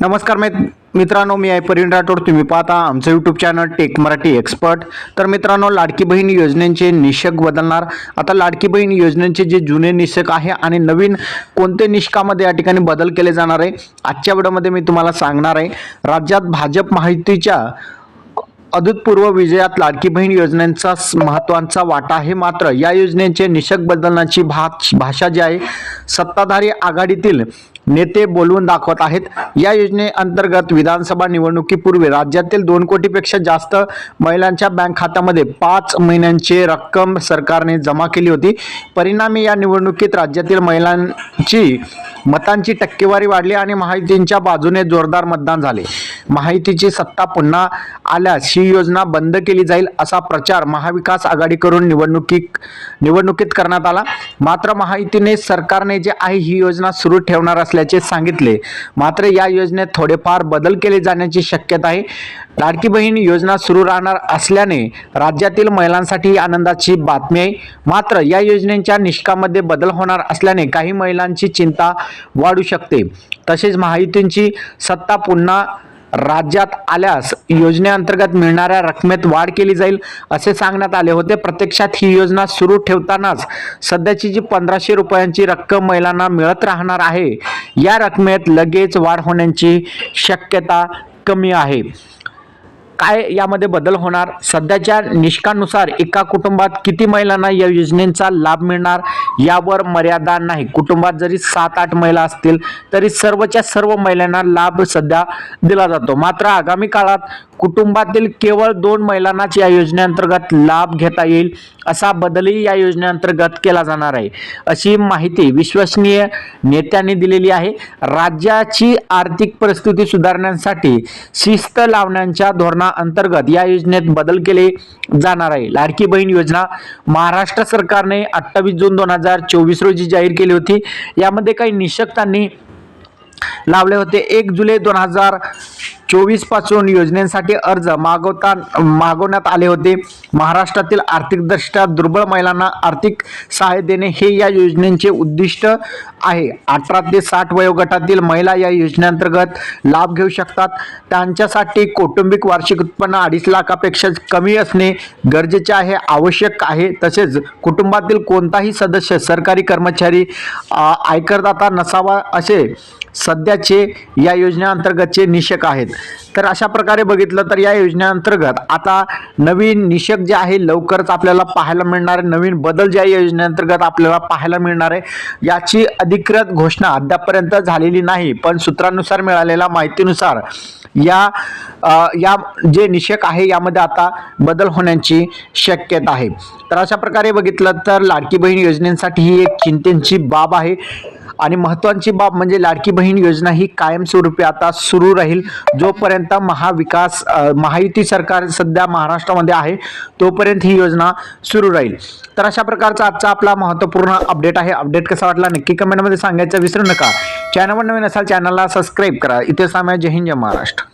नमस्कार मै मित्रांनो मी आहे परिण राठोड. तुम्ही पाहता आमचं YouTube channel tech Marathi expert तर मित्रांनो लाडकी बहीण योजनेचे निषेक बदलणार. आता लाडकी बहीण योजनेचे जे जुने निषेक आहे आणि नवीन कोणते निष्कामध्ये या ठिकाणी बदल केले जाणार आहे आजच्या व्हिडिओमध्ये मी तुम्हाला सांगणार आहे. राज्यात भाजप माहितीच्या अभूतपूर्व विजयात लाडकी बहीण योजनेचा स- महत्त्वाचा वाटा आहे मात्र या योजनेचे निषेक बदलण्याची भा भाषा जी आहे सत्ताधारी आघाडीतील नेते बोलवून दाखवत आहेत. या योजनेअंतर्गत विधानसभा निवडणुकीपूर्वी राज्यातील दोन कोटीपेक्षा जास्त महिलांच्या बँक खात्यामध्ये पाच महिन्यांची रक्कम सरकारने जमा केली होती. परिणामी या निवडणुकीत राज्यातील महिलांची मतांची टक्केवारी वाढली आणि माहितींच्या बाजूने जोरदार मतदान झाले. माहितीची सत्ता पुन्हा आल्यास ही योजना बंद केली जाईल असा प्रचार महाविकास आघाडीकडून निवडणुकी निवडणुकीत करण्यात आला. मात्र माहितीने सरकारने जे आहे ही योजना सुरू ठेवणार असल्याचे सांगितले. मात्र या योजनेत थोडेफार बदल केले जाण्याची शक्यता आहे. लाडकी बहीण योजना सुरू राहणार असल्याने राज्यातील महिलांसाठी आनंदाची बातमी आहे. मात्र या योजनेच्या निष्कामध्ये बदल होणार असल्याने काही महिलांची चिंता वाढू शकते. तसेच माहितींची सत्ता पुन्हा राज्यात आल्यास योजनेअंतर्गत मिळणाऱ्या रकमेत वाढ केली जाईल असे सांगण्यात आले होते. प्रत्यक्षात ही योजना सुरू ठेवतानाच सध्याची जी पंधराशे रुपयांची रक्कम महिलांना मिळत राहणार आहे या रकमेत लगेच वाढ होण्याची शक्यता कमी आहे. काय यामध्ये बदल होणार? सध्याच्या निष्कानुसार एका कुटुंबात किती महिलांना या योजनेचा लाभ मिळणार? यावर मर्यादा नाही. कुटुंबात जरी सात आठ महिला असतील तरी सर्वच्या सर्व महिलांना लाभ सध्या दिला जातो. मात्र आगामी काळात कुटुंबातील केवळ दोन महिलांनाच या योजनेअंतर्गत लाभ घेता येईल असा बदलही या योजनेअंतर्गत केला जाणार आहे. अशी माहिती विश्वसनीय नेत्यांनी दिलेली आहे. राज्याची आर्थिक परिस्थिती सुधारण्यासाठी शिस्त लावण्याच्या अंतर्गत या योजनेत बदल केले जाणार आहे. लाडकी बहीण योजना महाराष्ट्र सरकारने अठ्ठावीस जून दोन हजार चोवीस रोजी जाहीर केली होती. यामध्ये काही निशक्तांनी लावले होते. एक जुलै दोन हजार चोवीसपासून योजनेसाठी अर्ज मागवता मागवण्यात आले होते. महाराष्ट्रातील आर्थिकदृष्ट्या दुर्बळ महिलांना आर्थिक सहाय्य देणे हे या योजनेचे उद्दिष्ट आहे. अठरा ते साठ वयोगटातील महिला या योजनेअंतर्गत लाभ घेऊ शकतात. त्यांच्यासाठी कौटुंबिक वार्षिक उत्पन्न अडीच लाखापेक्षा कमी असणे गरजेचे आहे आवश्यक आहे. तसेच कुटुंबातील कोणताही सदस्य सरकारी कर्मचारी आयकरदाता नसावा असे सध्याचे या योजनेअंतर्गतचे निषेक आहेत. तर अशा प्रकारे बघितलं तर या योजनेअंतर्गत आता नवीन निषेक जे आहे लवकरच आपल्याला पाहायला मिळणार आहे. नवीन बदल जे या योजनेअंतर्गत आपल्याला पाहायला मिळणार आहे. याची अधिकृत घोषणा अद्यापर्यंत झालेली नाही पण सूत्रानुसार मिळालेल्या माहितीनुसार या या जे निषेक आहे यामध्ये आता बदल होण्याची शक्यता आहे. तर अशा प्रकारे बघितलं तर लाडकी बहीण योजनेसाठी ही एक चिंतेची बाब आहे. आणि महत्त्वाची बाब म्हणजे लाडकी बहीण योजना ही कायमस्वरूपी आता सुरू राहील. जोपर्यंत महाविकास महायुती सरकार सध्या महाराष्ट्रामध्ये आहे तोपर्यंत ही योजना सुरू राहील. तर अशा प्रकारचा आजचा आपला महत्त्वपूर्ण अपडेट आहे. अपडेट कसा वाटला नक्की कमेंटमध्ये सांगायचं विसरू नका. चॅनलवर नवीन असाल चॅनलला सबस्क्राईब करा. इथे साम्या जय हिंद जय महाराष्ट्र.